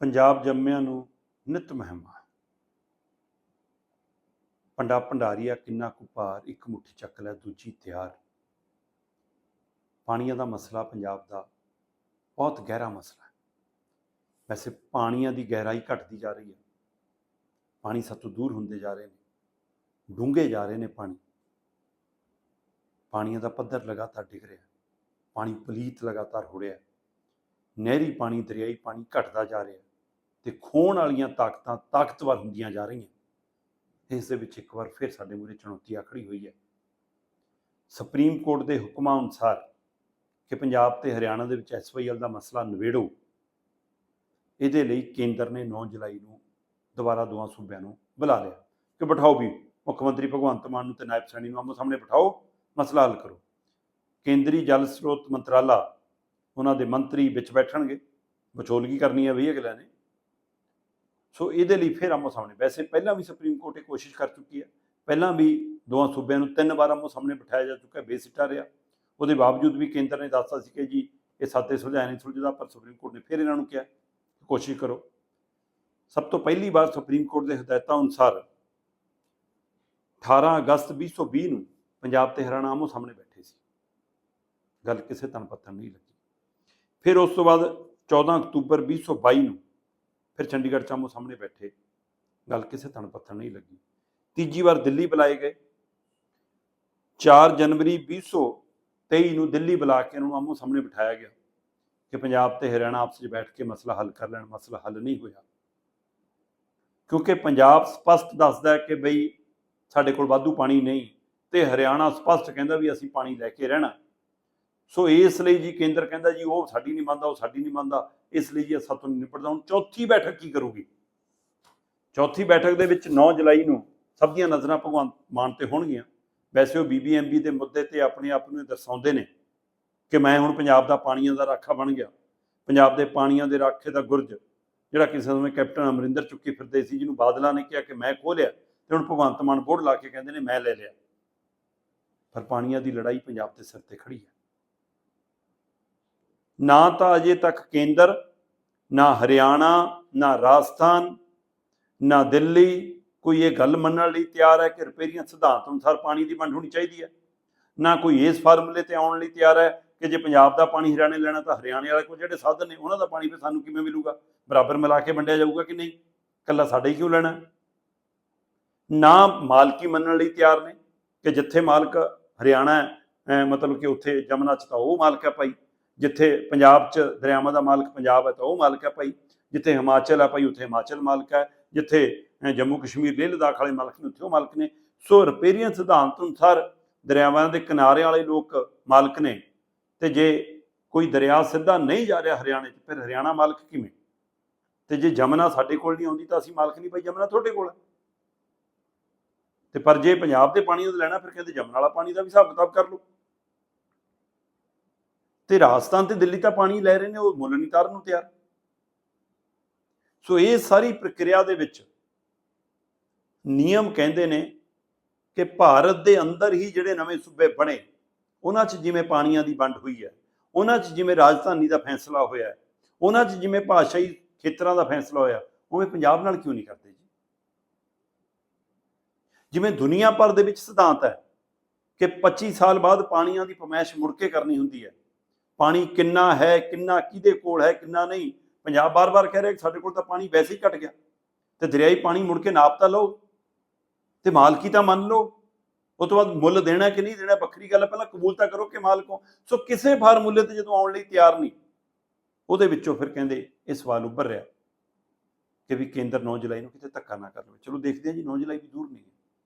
ਪੰਜਾਬ ਜੰਮਿਆਂ ਨੂੰ ਨਿਤ ਮਹਿਮਾ ਪੰਡਾ ਭੰਡਾਰੀਆ ਕਿੰਨਾ ਕੁ ਭਾਰ ਇੱਕ ਮੁੱਠੀ ਚੱਕ ਲੈ, ਦੂਜੀ ਤਿਆਰ। ਪਾਣੀਆਂ ਦਾ ਮਸਲਾ ਪੰਜਾਬ ਦਾ ਬਹੁਤ ਗਹਿਰਾ ਮਸਲਾ ਹੈ। ਵੈਸੇ ਪਾਣੀਆਂ ਦੀ ਗਹਿਰਾਈ ਘਟਦੀ ਜਾ ਰਹੀ ਹੈ। ਪਾਣੀ ਸਾਤੋਂ ਦੂਰ ਹੁੰਦੇ ਜਾ ਰਹੇ ਨੇ, ਡੂੰਘੇ ਜਾ ਰਹੇ ਨੇ ਪਾਣੀ। ਪਾਣੀਆਂ ਦਾ ਪੱਧਰ ਲਗਾਤਾਰ ਡਿੱਗ ਰਿਹਾ ਪਾਣੀ ਪਲੀਤ ਲਗਾਤਾਰ ਹੋ ਰਿਹਾ ਨਹਿਰੀ ਪਾਣੀ, ਦਰਿਆਈ ਪਾਣੀ ਘਟਦਾ ਜਾ ਰਿਹਾ ਤੇ ਖੋਣ ਵਾਲੀਆਂ ਤਾਕਤਾਂ ਤਾਕਤਵਰ ਹੁੰਦੀਆਂ ਜਾ ਰਹੀਆਂ। ਇਸ ਦੇ ਵਿੱਚ ਇੱਕ ਵਾਰ ਫਿਰ ਸਾਡੇ ਮੂਹਰੇ ਚੁਣੌਤੀ ਆ ਖੜੀ ਹੋਈ ਹੈ। ਸੁਪਰੀਮ ਕੋਰਟ ਦੇ ਹੁਕਮਾਂ ਅਨੁਸਾਰ ਕਿ ਪੰਜਾਬ ਤੇ ਹਰਿਆਣਾ ਦੇ ਵਿੱਚ ਐਸਵਾਈਐਲ ਦਾ ਮਸਲਾ ਨਿਬੇੜੋ, ਇਹਦੇ ਲਈ ਕੇਂਦਰ ਨੇ 9 ਜੁਲਾਈ ਨੂੰ ਦੁਬਾਰਾ ਦੋਵਾਂ ਸੂਬਿਆਂ ਨੂੰ ਬੁਲਾ ਲਿਆ ਕਿ ਬਿਠਾਓ ਵੀ, ਮੁੱਖ ਮੰਤਰੀ ਭਗਵੰਤ ਮਾਨ ਨੂੰ ਤੇ ਨਾਇਬ ਸੈਣੀ ਨੂੰ ਆਮੋ ਸਾਹਮਣੇ ਬਿਠਾਓ, ਮਸਲਾ ਹੱਲ ਕਰੋ। ਕੇਂਦਰੀ ਜਲ ਸਰੋਤ ਮੰਤਰਾਲਾ, ਉਹਨਾਂ ਦੇ ਮੰਤਰੀ ਵਿੱਚ ਬੈਠਣਗੇ, ਵਿਚੋਲਗੀ ਕਰਨੀ ਹੈ ਵੀ ਅਗਲਿਆਂ ਨੇ। ਸੋ ਇਹਦੇ ਲਈ ਫਿਰ ਆਮੋ ਸਾਹਮਣੇ, ਵੈਸੇ ਪਹਿਲਾਂ ਵੀ ਸੁਪਰੀਮ ਕੋਰਟ ਇਹ ਕੋਸ਼ਿਸ਼ ਕਰ ਚੁੱਕੀ ਹੈ। ਪਹਿਲਾਂ ਵੀ ਦੋਵਾਂ ਸੂਬਿਆਂ ਨੂੰ ਤਿੰਨ ਵਾਰ ਆਮੋ ਸਾਹਮਣੇ ਬਿਠਾਇਆ ਜਾ ਚੁੱਕਾ ਬੇਸਿੱਟਾ ਰਿਹਾ। ਉਹਦੇ ਬਾਵਜੂਦ ਵੀ ਕੇਂਦਰ ਨੇ ਦੱਸਤਾ ਸੀ ਕਿ ਜੀ, ਇਹ ਸਾਤੇ ਸੁਲਝਾਇਆ ਨਹੀਂ ਸੁਲਝਦਾ, ਪਰ ਸੁਪਰੀਮ ਕੋਰਟ ਨੇ ਫਿਰ ਇਹਨਾਂ ਨੂੰ ਕਿਹਾ, ਕੋਸ਼ਿਸ਼ ਕਰੋ। ਸਭ ਤੋਂ ਪਹਿਲੀ ਵਾਰ ਸੁਪਰੀਮ ਕੋਰਟ ਦੇ ਹਦਾਇਤਾਂ ਅਨੁਸਾਰ 18 ਅਗਸਤ 2020 ਨੂੰ ਪੰਜਾਬ ਤੇ ਹਰਿਆਣਾ ਆਮੋ ਸਾਹਮਣੇ ਬੈਠੇ ਸੀ। ਗੱਲ ਕਿਸੇ ਤਨ ਪੱਤਰ ਨਹੀਂ ਲੱਗੀ। ਫਿਰ ਉਸ ਤੋਂ ਬਾਅਦ 14 ਅਕਤੂਬਰ 2022 ਨੂੰ ਫਿਰ ਚੰਡੀਗੜ੍ਹ ਚ ਆਮੋ ਸਾਹਮਣੇ ਬੈਠੇ। ਗੱਲ ਕਿਸੇ ਤਣ ਪੱਥਰ ਨਹੀਂ ਲੱਗੀ। ਤੀਜੀ ਵਾਰ ਦਿੱਲੀ ਬੁਲਾਏ ਗਏ। 4 ਜਨਵਰੀ 2023 ਨੂੰ ਦਿੱਲੀ ਬੁਲਾ ਕੇ ਇਹਨਾਂ ਨੂੰ ਆਮੋ ਸਾਹਮਣੇ ਬਿਠਾਇਆ ਗਿਆ ਕਿ ਪੰਜਾਬ ਤੇ ਹਰਿਆਣਾ ਆਪਸ ਵਿੱਚ ਬੈਠ ਕੇ ਮਸਲਾ ਹੱਲ ਕਰ ਲੈਣ, ਮਸਲਾ ਹੱਲ ਨਹੀਂ ਹੋਇਆ। ਕਿਉਂਕਿ ਪੰਜਾਬ ਸਪਸ਼ਟ ਦੱਸਦਾ ਹੈ ਕਿ ਬਈ ਸਾਡੇ ਕੋਲ ਵਾਧੂ ਪਾਣੀ ਨਹੀਂ ਤੇ ਹਰਿਆਣਾ ਸਪਸ਼ਟ ਕਹਿੰਦਾ ਵੀ ਅਸੀਂ ਪਾਣੀ ਲੈ ਕੇ ਰਹਿਣਾ। ਸੋ ਇਸ ਲਈ ਜੀ ਕੇਂਦਰ ਕਹਿੰਦਾ ਜੀ ਉਹ ਸਾਡੀ ਨਹੀਂ ਮੰਨਦਾ, ਉਹ ਸਾਡੀ ਨਹੀਂ ਮੰਨਦਾ, ਇਸ ਲਈ ਜੀ ਸਾਤੋਂ ਨਹੀਂ ਨਿਪਟਦਾ। ਹੁਣ ਚੌਥੀ ਬੈਠਕ ਕੀ ਕਰੂਗੀ? ਚੌਥੀ ਬੈਠਕ ਦੇ ਵਿੱਚ 9 ਜੁਲਾਈ ਨੂੰ ਸਭ ਦੀਆਂ ਨਜ਼ਰਾਂ ਭਗਵੰਤ ਮਾਨ ਤੇ ਹੋਣਗੀਆਂ। ਵੈਸੇ ਉਹ ਬੀਬੀਐਮਬੀ ਦੇ ਮੁੱਦੇ ਤੇ ਆਪਣੇ ਆਪ ਨੂੰ ਦਰਸਾਉਂਦੇ ਨੇ ਕਿ ਮੈਂ ਹੁਣ ਪੰਜਾਬ ਦਾ ਪਾਣੀਆਂ ਦਾ ਰਾਖਾ ਬਣ ਗਿਆ। ਪੰਜਾਬ ਦੇ ਪਾਣੀਆਂ ਦੇ ਰਾਖੇ ਦਾ ਗੁਰਜ, ਜਿਹੜਾ ਕਿਸੇ ਸਮੇਂ ਕੈਪਟਨ ਅਮਰਿੰਦਰ ਚੁੱਕੀ ਫਿਰਦੇ ਸੀ, ਜਿਹਨੂੰ ਬਾਦਲਾਂ ਨੇ ਕਿਹਾ ਕਿ ਮੈਂ ਖੋਹ ਲਿਆ ਤੇ ਹੁਣ ਭਗਵੰਤ ਮਾਨ ਬੋਰਡ ਲਾ ਕੇ ਕਹਿੰਦੇ ਨੇ ਮੈਂ ਲੈ ਲਿਆ। ਪਰ ਪਾਣੀਆਂ ਦੀ ਲੜਾਈ ਪੰਜਾਬ ਦੇ ਸਿਰ ਤੇ ਖੜੀ ਹੈ। ਨਾ ਤਾਂ ਅਜੇ ਤੱਕ ਕੇਂਦਰ, ਨਾ ਹਰਿਆਣਾ, ਨਾ ਰਾਜਸਥਾਨ, ਨਾ ਦਿੱਲੀ, ਕੋਈ ਇਹ ਗੱਲ ਮੰਨਣ ਲਈ ਤਿਆਰ ਹੈ ਕਿ ਰਿਪੇਰੀਆਂ ਸਿਧਾਂਤ ਅਨੁਸਾਰ ਪਾਣੀ ਦੀ ਵੰਡ ਹੋਣੀ ਚਾਹੀਦੀ ਹੈ? ਨਾ ਕੋਈ ਇਸ ਫਾਰਮੂਲੇ ਤੇ ਆਉਣ ਲਈ ਤਿਆਰ ਹੈ ਕਿ ਜੇ ਪੰਜਾਬ ਦਾ ਪਾਣੀ ਹਰਿਆਣੇ ਲੈਣਾ ਤਾਂ ਹਰਿਆਣੇ ਵਾਲੇ ਕੋਲ ਜਿਹੜੇ ਸਾਧਨ ਨੇ ਉਹਨਾਂ ਦਾ ਪਾਣੀ ਫਿਰ ਸਾਨੂੰ ਕਿਵੇਂ ਮਿਲੂਗਾ? ਬਰਾਬਰ ਮਿਲਾ ਕੇ ਵੰਡਿਆ ਜਾਊਗਾ ਕਿ ਨਹੀਂ? ਕੱਲਾ ਸਾਡਾ ਹੀ ਕਿਉਂ ਲੈਣਾ ਨਾ ਮਾਲਕੀ ਮੰਨਣ ਲਈ ਤਿਆਰ ਨੇ ਕਿ ਜਿੱਥੇ ਮਾਲਕ ਹਰਿਆਣਾ ਹੈ ਮਤਲਬ ਕਿ ਉੱਥੇ ਜਮਨਾ ਚ ਤਾਂ ਉਹ ਮਾਲਕ ਹੈ ਭਾਈ। ਜਿੱਥੇ ਪੰਜਾਬ 'ਚ ਦਰਿਆਵਾਂ ਦਾ ਮਾਲਕ ਪੰਜਾਬ ਹੈ ਤਾਂ ਉਹ ਮਾਲਕ ਹੈ ਭਾਈ। ਜਿੱਥੇ ਹਿਮਾਚਲ ਹੈ ਭਾਈ, ਉੱਥੇ ਹਿਮਾਚਲ ਮਾਲਕ ਹੈ। ਜਿੱਥੇ ਜੰਮੂ ਕਸ਼ਮੀਰ ਲੇਹ ਲਦਾਖ ਵਾਲੇ ਮਾਲਕ ਨੇ, ਉੱਥੇ ਉਹ ਮਾਲਕ ਨੇ। ਸੋ ਰਿਪੇਰੀਅਨ ਸਿਧਾਂਤ ਅਨੁਸਾਰ ਦਰਿਆਵਾਂ ਦੇ ਕਿਨਾਰੇ ਵਾਲੇ ਲੋਕ ਮਾਲਕ ਨੇ। ਤੇ ਜੇ ਕੋਈ ਦਰਿਆ ਸਿੱਧਾ ਨਹੀਂ ਜਾ ਰਿਹਾ ਹਰਿਆਣੇ 'ਚ, ਫਿਰ ਹਰਿਆਣਾ ਮਾਲਕ ਕਿਵੇਂ? ਤੇ ਜੇ ਜਮਨਾ ਸਾਡੇ ਕੋਲ ਨਹੀਂ ਆਉਂਦੀ ਤਾਂ ਅਸੀਂ ਮਾਲਕ ਨਹੀਂ ਭਾਈ, ਜਮਨਾ ਤੁਹਾਡੇ ਕੋਲ ਹੈ। ਤੇ ਪਰ ਜੇ ਪੰਜਾਬ ਦੇ ਪਾਣੀ ਉਹ ਲੈਣਾ, ਫਿਰ ਕਹਿੰਦੇ ਜਮਨਾ ਵਾਲਾ ਪਾਣੀ ਦਾ ਵੀ ਹਿਸਾਬ ਕਿਤਾਬ ਕਰ ਲਓ। ਤੇ ਰਾਜਸਥਾਨ ਤੇ ਦਿੱਲੀ ਤਾਂ ਪਾਣੀ ਲੈ ਰਹੇ ਨੇ, ਉਹ ਮੁੱਲ ਨਹੀਂ ਤਾਰਨ ਨੂੰ ਤਿਆਰ। ਸੋ ਇਹ ਸਾਰੀ ਪ੍ਰਕਿਰਿਆ ਦੇ ਵਿੱਚ ਨਿਯਮ ਕਹਿੰਦੇ ਨੇ ਕਿ ਭਾਰਤ ਦੇ ਅੰਦਰ ਹੀ ਜਿਹੜੇ ਨਵੇਂ ਸੂਬੇ ਬਣੇ, ਉਹਨਾਂ 'ਚ ਜਿਵੇਂ ਪਾਣੀਆਂ ਦੀ ਵੰਡ ਹੋਈ ਹੈ, ਉਹਨਾਂ 'ਚ ਜਿਵੇਂ ਰਾਜਧਾਨੀ ਦਾ ਫੈਸਲਾ ਹੋਇਆ ਹੈ, ਉਹਨਾਂ 'ਚ ਜਿਵੇਂ ਭਾਸ਼ਾਈ ਖੇਤਰਾਂ ਦਾ ਫੈਸਲਾ ਹੋਇਆ, ਉਵੇਂ ਪੰਜਾਬ ਨਾਲ ਕਿਉਂ ਨਹੀਂ ਕਰਦੇ ਜੀ? ਜਿਵੇਂ ਦੁਨੀਆ ਭਰ ਦੇ ਵਿੱਚ ਸਿਧਾਂਤ ਹੈ ਕਿ 25 ਸਾਲ ਬਾਅਦ ਪਾਣੀਆਂ ਦੀ ਪਮੈਸ਼ ਮੁੜ ਕੇ ਕਰਨੀ ਹੁੰਦੀ ਹੈ ਪਾਣੀ ਕਿੰਨਾ ਹੈ, ਕਿੰਨਾ ਕਿਹਦੇ ਕੋਲ ਹੈ, ਕਿੰਨਾ ਨਹੀਂ। ਪੰਜਾਬ ਬਾਰ-ਬਾਰ ਕਹਿ ਰਿਹਾ ਸਾਡੇ ਕੋਲ ਤਾਂ ਪਾਣੀ ਵੈਸੇ ਹੀ ਘਟ ਗਿਆ। ਤੇ ਦਰਿਆਈ ਪਾਣੀ ਮੁੜ ਕੇ ਨਾਪ ਤਾਂ ਲਓ, ਤੇ ਮਾਲਕੀ ਤਾਂ ਮੰਨ ਲਓ। ਉਸ ਤੋਂ ਬਾਅਦ ਮੁੱਲ ਦੇਣਾ ਕਿ ਨਹੀਂ ਦੇਣਾ, ਵੱਖਰੀ ਗੱਲ ਹੈ। ਪਹਿਲਾਂ ਕਬੂਲ ਤਾਂ ਕਰੋ ਕਿ ਮਾਲਕ ਹੋ। ਸੋ ਕਿਸੇ ਫਾਰਮੂਲੇ ਤੇ ਜਦੋਂ ਆਉਣ ਲਈ ਤਿਆਰ ਨਹੀਂ, ਉਹਦੇ ਵਿੱਚੋਂ ਫਿਰ ਕਹਿੰਦੇ ਇਹ ਸਵਾਲ ਉੱਭਰ ਰਿਹਾ ਕਿ ਵੀ ਕੇਂਦਰ 9 ਜੁਲਾਈ ਨੂੰ ਕਿਤੇ ਧੱਕਾ ਨਾ ਕਰ ਲਵੇ। ਚਲੋ ਦੇਖਦੇ ਹਾਂ ਜੀ 9 ਜੁਲਾਈ ਵੀ ਦੂਰ ਨਹੀਂ ਹੈ।